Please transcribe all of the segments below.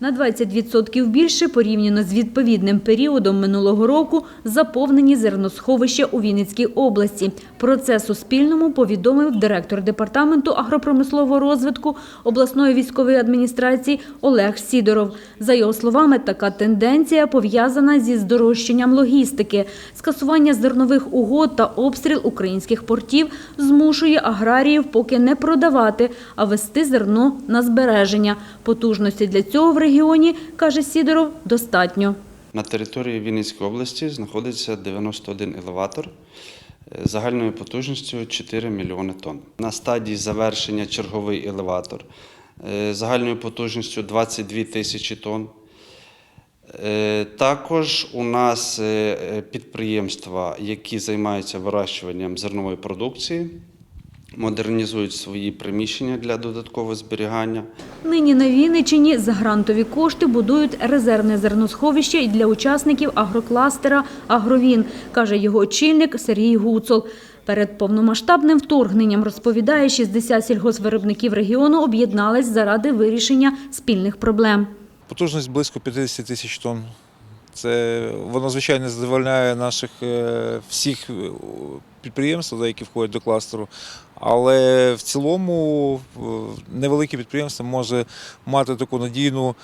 На 20% більше порівняно з відповідним періодом минулого року заповнені зерносховища у Вінницькій області. Про це Суспільному повідомив директор департаменту агропромислового розвитку обласної військової адміністрації Олег Сідоров. За його словами, така тенденція пов'язана зі здорожчанням логістики. Скасування зернових угод та обстріл українських портів змушує аграріїв поки не продавати, а вести зерно на збереження. Потужності для цього в регіоні, каже Сідоров, достатньо. На території Вінницької області знаходиться 91 елеватор е, загальною потужністю 4 мільйони тонн. На стадії завершення черговий елеватор е, загальною потужністю 22 тисячі тонн. Е, Також у нас підприємства, які займаються вирощуванням зернової продукції, модернізують свої приміщення для додаткового зберігання. Нині на Вінниччині за грантові кошти будують резервне зерносховище і для учасників агрокластера «Агровін», каже його очільник Сергій Гуцул. Перед повномасштабним вторгненням, розповідає, 60 сільгоспвиробників регіону об'єднались заради вирішення спільних проблем. Потужність близько 50 тисяч тонн. Це воно звичайно задовольняє наших е, всіх підприємств, да, які входять до кластеру. Але в цілому е, невелике підприємство може мати таку надійну е,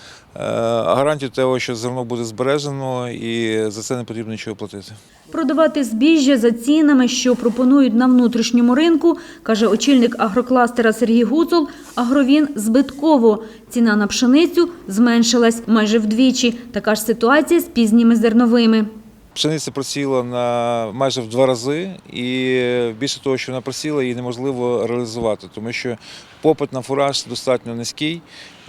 гарантію того, що зерно буде збережено і за це не потрібно нічого платити. Продавати збіжжя за цінами, що пропонують на внутрішньому ринку, каже очільник агрокластера Сергій Гуцул, агровін збитково. Ціна на пшеницю зменшилась майже вдвічі. Така ж ситуація з пізніми зерновими. Пшениця просіла на майже в два рази, і більше того, що вона просіла, її неможливо реалізувати, тому що попит на фураж достатньо низький.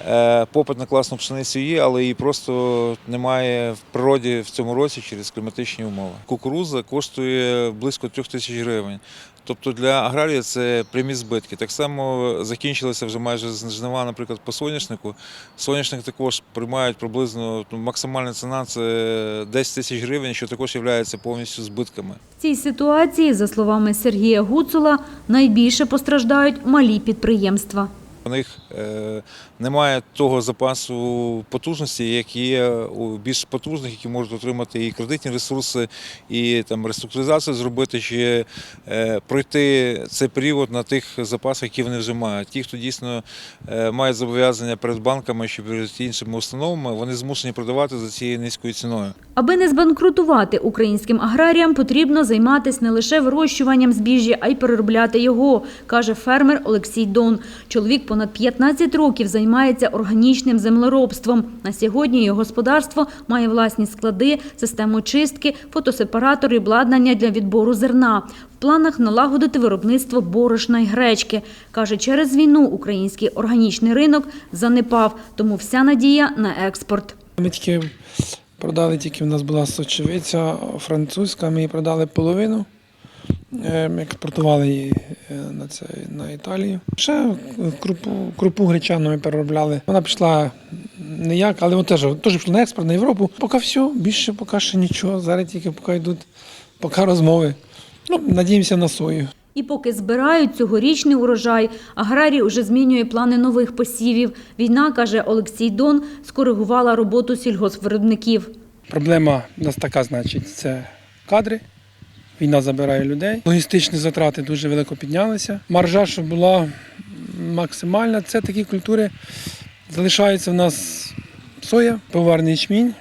Е, Попит на класну пшеницю є, але її просто немає в природі в цьому році через кліматичні умови. Кукуруза коштує близько трьох тисяч гривень. Тобто для аграрія це прямі збитки. Так само закінчилися вже майже жнива, наприклад, по соняшнику. Соняшник також приймають приблизно ну, максимальна ціна це 10 тисяч гривень, що також є повністю збитками. В цій ситуації, за словами Сергія Гуцула, найбільше постраждають малі підприємства. У них е, немає того запасу потужності, як є у більш потужних, які можуть отримати і кредитні ресурси, і там реструктуризацію зробити, чи е, пройти цей період на тих запасах, які вони вже мають. Ті, хто дійсно е, мають зобов'язання перед банками чи перед іншими установами, вони змушені продавати за цією низькою ціною. Аби не збанкрутувати українським аграріям, потрібно займатися не лише вирощуванням збіжжя, а й переробляти його, каже фермер Олексій Дон. Чоловік понад 15 років займається органічним землеробством. На сьогодні його господарство має власні склади, систему чистки, фотосепаратори, обладнання для відбору зерна. В планах налагодити виробництво борошна й гречки. Каже, через війну український органічний ринок занепав, тому вся надія на експорт. Ми тільки продали, тільки в нас була сочевиця французька, ми її продали половину. Е, Ми експортували її на, це, на Італію. Ще крупу, крупу гречану ми переробляли. Вона пішла ніяк, але вона теж, теж пішла на експорт на Європу. Поки все, більше поки ще нічого. Зараз тільки поки йдуть поки розмови. Ну, надіємося на сою. І поки збирають цьогорічний урожай, аграрій уже змінює плани нових посівів. Війна, каже Олексій Дон, скоригувала роботу сільгоспвиробників. Проблема у нас така, значить, це кадри. Війна забирає людей. Логістичні затрати дуже велико піднялися. Маржа, що була максимальна, це такі культури. Залишається в нас соя, поварний ячмінь,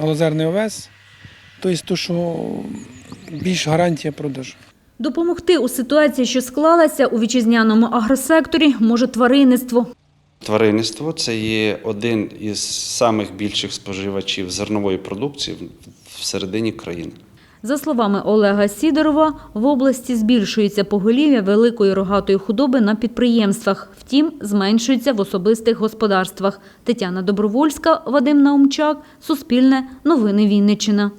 галузерний овес. Тобто, то, що більш гарантія продажу. Допомогти у ситуації, що склалася у вітчизняному агросекторі, може тваринництво. Тваринництво це є один із самих більших споживачів зернової продукції в- всередині країни. За словами Олега Сідорова, в області збільшується поголів'я великої рогатої худоби на підприємствах, втім, зменшується в особистих господарствах. Тетяна Добровольська, Вадим Наумчак, Суспільне, Новини Вінниччина.